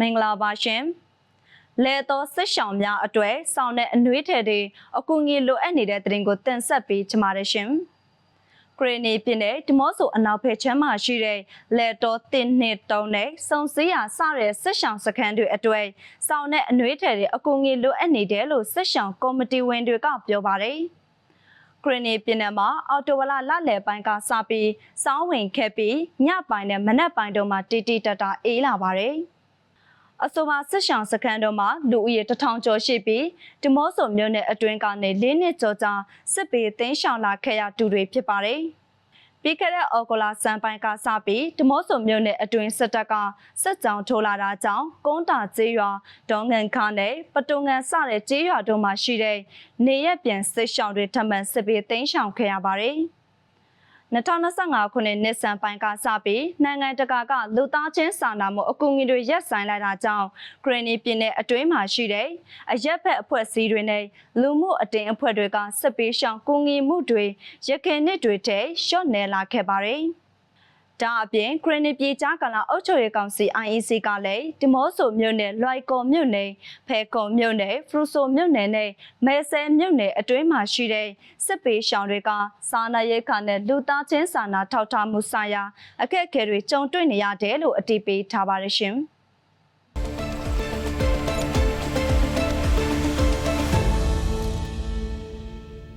မင်္ဂလာပါရှင်လဲတော်စစ်ဆောင်များအတွေ့ဆောင်းတဲ့အနှွေးထည်တွေအကူအညီလိုအပ်နေတဲ့တဲ့တင်ကိုတင်ဆက်ပေးကြပါရရှင်ဂရနီပြည်နယ်ဒီမော့ဆိုအနောက်ဘက်ချမ်းမှာရှိတဲ့လဲတော်တင်နှစ်တုံးနဲ့စုံစည်းရစတဲ့စစ်ဆောင်စခန်းတွေအတွေ့ဆောင်းတဲ့အနှွေးထည်တွေအကူအညီလိုအပ်နေတယ်လို့စစ်ဆောင်ကော်မတီဝင်တွေကပြောပါတယ်ဂရနီပြည်နယ်မှာအော်တိုဝလာလလယ်ပိုင်းကစပြီးစောင်းဝင်ခဲ့ပြီးညပိုင်းနဲ့မနက်ပိုင်းတို့မှာတီတီတတာအေးလာပါတယ်။ အဆိုပါစစ်ဆောင်စခန်းတို့မှာလူဦးရေတထောင်ကျော်ရှိပြီးဒီမော့ဆိုမြို့နယ်အတွင်းကနေ၄နှစ်ကျော်ကြာစစ်ပေသိမ်းရှောင်လာခဲ့ရတူတွေဖြစ်ပါတယ်။ပြီးခဲ့တဲ့အော်ဂိုလာစံပိုင်းကစပြီးဒီမော့ဆိုမြို့နယ်အတွင်းစစ်တပ်ကစစ်ကြောင်ထိုးလာတာကြောင့်ကုန်းတာကျေးရွာဒေါငန်ခါနဲ့ပတုံငံစတဲ့ကျေးရွာတို့မှာရှိတဲ့နေရက်ပြန်စစ်ရှောင်တွေထပ်မံစစ်ပေသိမ်းရှောင်ခဲ့ရပါတယ်။ 2025ခုနှစ်နှစ်ဆန်ပိုင်းကစပြီးနိုင်ငံတကာကလူသားချင်းစာနာမှုအကူအညီတွေရပ်ဆိုင်းလိုက်တာကြောင့်ဂရနီပြည်နယ်အတွင်းမှာရှိတဲ့အရက်ဖက်အဖွဲ့အစည်းတွေနဲ့လူမှုအတင်အဖွဲ့တွေကစစ်ပေးရှောင်ကူညီမှုတွေရခိုင်နှစ်တွေထဲလျှော့နယ်လာခဲ့ပါတယ်။ ဒါအပြင်ခရနီပြည်ကြားကလာအုပ်ချုပ်ရေးကောင်စီ IEC ကလည်းဒီမော့ဆိုမြို့နယ်လွိုက်ကော်မြို့နယ်ဖဲကွန်မြို့နယ်ဖရူဆိုမြို့နယ်နဲ့မဲဆဲမြို့နယ်အတွင်းမှာရှိတဲ့စစ်ပေးရှောင်တွေကစားနာရိတ်ခါနဲ့လူသားချင်းစာနာထောက်ထားမှုဆိုင်ရာအခက်အခဲတွေကြုံတွေ့နေရတယ်လို့အတည်ပြုထားပါတယ်ရှင်။